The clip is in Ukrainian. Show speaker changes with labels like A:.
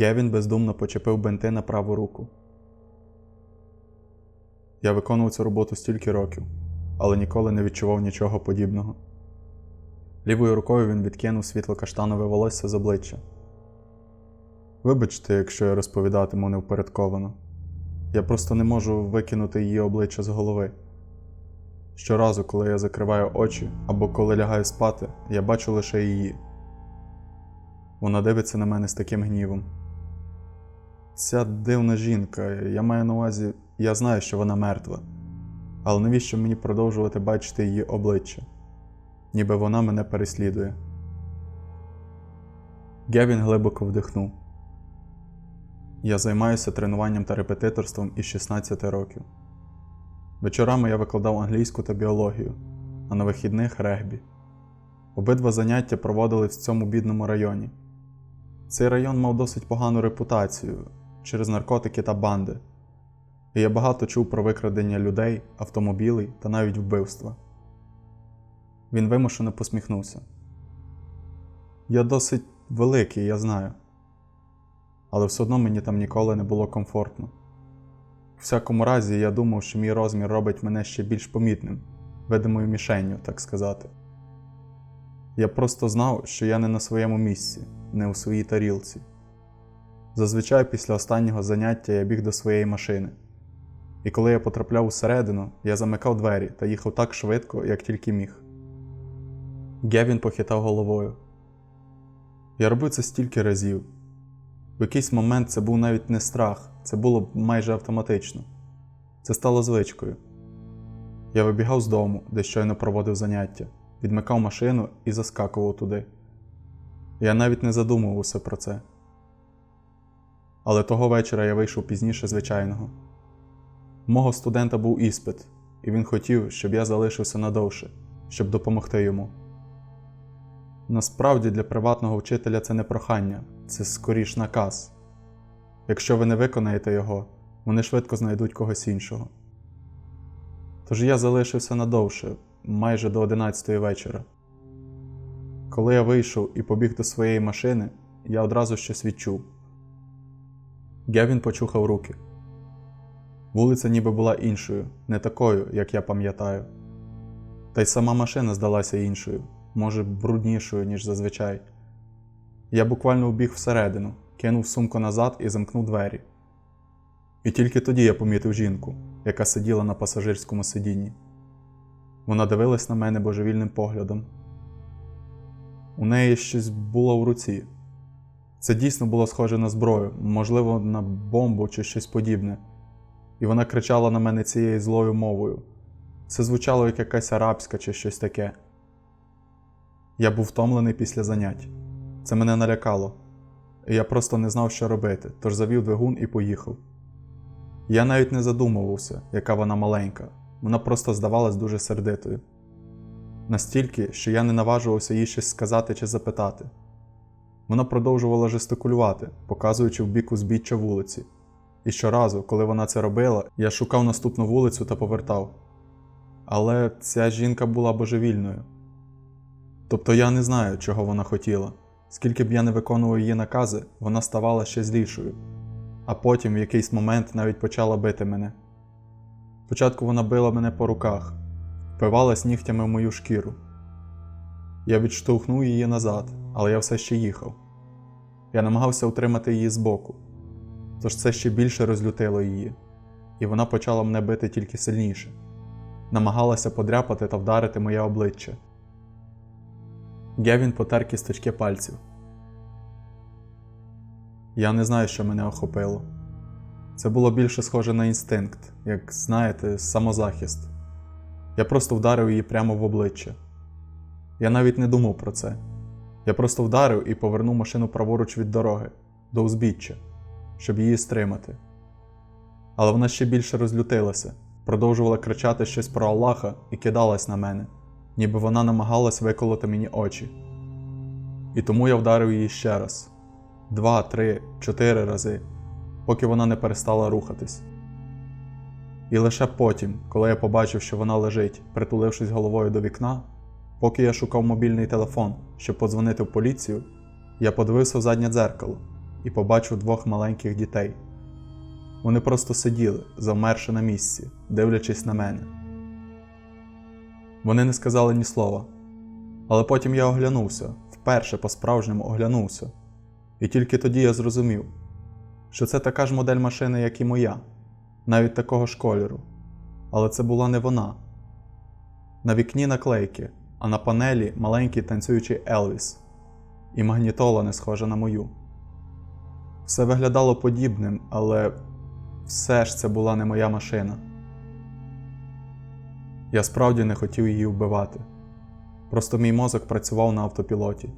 A: Гевін бездумно почепив бенти на праву руку. Я виконував цю роботу стільки років, але ніколи не відчував нічого подібного. Лівою рукою він відкинув світло-каштанове волосся з обличчя. Вибачте, якщо я розповідатиму невпорядковано. Я просто не можу викинути її обличчя з голови. Щоразу, коли я закриваю очі або коли лягаю спати, я бачу лише її. Вона дивиться на мене з таким гнівом. Ця дивна жінка, я маю на увазі, я знаю, що вона мертва. Але навіщо мені продовжувати бачити її обличчя? Ніби вона мене переслідує. Гевін глибоко вдихнув. Я займаюся тренуванням та репетиторством із 16 років. Вечорами я викладав англійську та біологію, а на вихідних регбі. Обидва заняття проводили в цьому бідному районі. Цей район мав досить погану репутацію через наркотики та банди, і я багато чув про викрадення людей, автомобілей та навіть вбивства. Він вимушено посміхнувся. Я досить великий, я знаю. Але все одно мені там ніколи не було комфортно. У всякому разі, я думав, що мій розмір робить мене ще більш помітним, видимою мішенню, так сказати. Я просто знав, що я не на своєму місці, не у своїй тарілці. Зазвичай після останнього заняття я біг до своєї машини. І коли я потрапляв усередину, я замикав двері та їхав так швидко, як тільки міг. Гевін похитав головою. Я робив це стільки разів. В якийсь момент це був навіть не страх, це було майже автоматично. Це стало звичкою. Я вибігав з дому, де щойно проводив заняття, відмикав машину і заскакував туди. Я навіть не задумувався про це. Але того вечора я вийшов пізніше звичайного. Мого студента був іспит, і він хотів, щоб я залишився надовше, щоб допомогти йому. Насправді для приватного вчителя це не прохання, це скоріш наказ. Якщо ви не виконаєте його, вони швидко знайдуть когось іншого. Тож я залишився надовше, майже до 11 вечора. Коли я вийшов і побіг до своєї машини, я одразу щось відчув. Гевін почухав руки. Вулиця ніби була іншою, не такою, як я пам'ятаю. Та й сама машина здалася іншою, може, бруднішою, ніж зазвичай. Я буквально вбіг всередину, кинув сумку назад і замкнув двері. І тільки тоді я помітив жінку, яка сиділа на пасажирському сидінні. Вона дивилась на мене божевільним поглядом. У неї щось було в руці. Це дійсно було схоже на зброю, можливо, на бомбу чи щось подібне. І вона кричала на мене цією злою мовою. Це звучало як якась арабська чи щось таке. Я був втомлений після занять. Це мене налякало. І я просто не знав, що робити, тож завів двигун і поїхав. Я навіть не задумувався, яка вона маленька, вона просто здавалась дуже сердитою. Настільки, що я не наважувався їй щось сказати чи запитати. Вона продовжувала жестикулювати, показуючи в бік узбіччя вулиці. І щоразу, коли вона це робила, я шукав наступну вулицю та повертав. Але ця жінка була божевільною. Тобто я не знаю, чого вона хотіла. Скільки б я не виконував її накази, вона ставала ще злішою, а потім в якийсь момент навіть почала бити мене. Спочатку вона била мене по руках, впивалась нігтями в мою шкіру. Я відштовхнув її назад, але я все ще їхав. Я намагався утримати її збоку, тож це ще більше розлютило її, і вона почала мене бити тільки сильніше, намагалася подряпати та вдарити моє обличчя. Гевін потер кісточки пальців. Я не знаю, що мене охопило. Це було більше схоже на інстинкт, як знаєте, самозахист. Я просто вдарив її прямо в обличчя. Я навіть не думав про це. Я просто вдарив і повернув машину праворуч від дороги, до узбіччя, щоб її стримати. Але вона ще більше розлютилася, продовжувала кричати щось про Аллаха і кидалась на мене, ніби вона намагалась виколоти мені очі. І тому я вдарив її ще раз два, три, чотири рази, поки вона не перестала рухатись. І лише потім, коли я побачив, що вона лежить, притулившись головою до вікна, поки я шукав мобільний телефон, щоб подзвонити в поліцію, я подивився в заднє дзеркало і побачив двох маленьких дітей. Вони просто сиділи, завмерши на місці, дивлячись на мене. Вони не сказали ні слова. Але потім я оглянувся, вперше по-справжньому оглянувся. І тільки тоді я зрозумів, що це така ж модель машини, як і моя, навіть такого ж кольору. Але це була не вона. На вікні наклейки, а на панелі маленький танцюючий Елвіс, і магнітола не схожа на мою. Все виглядало подібним, але все ж це була не моя машина. Я справді не хотів її вбивати. Просто мій мозок працював на автопілоті.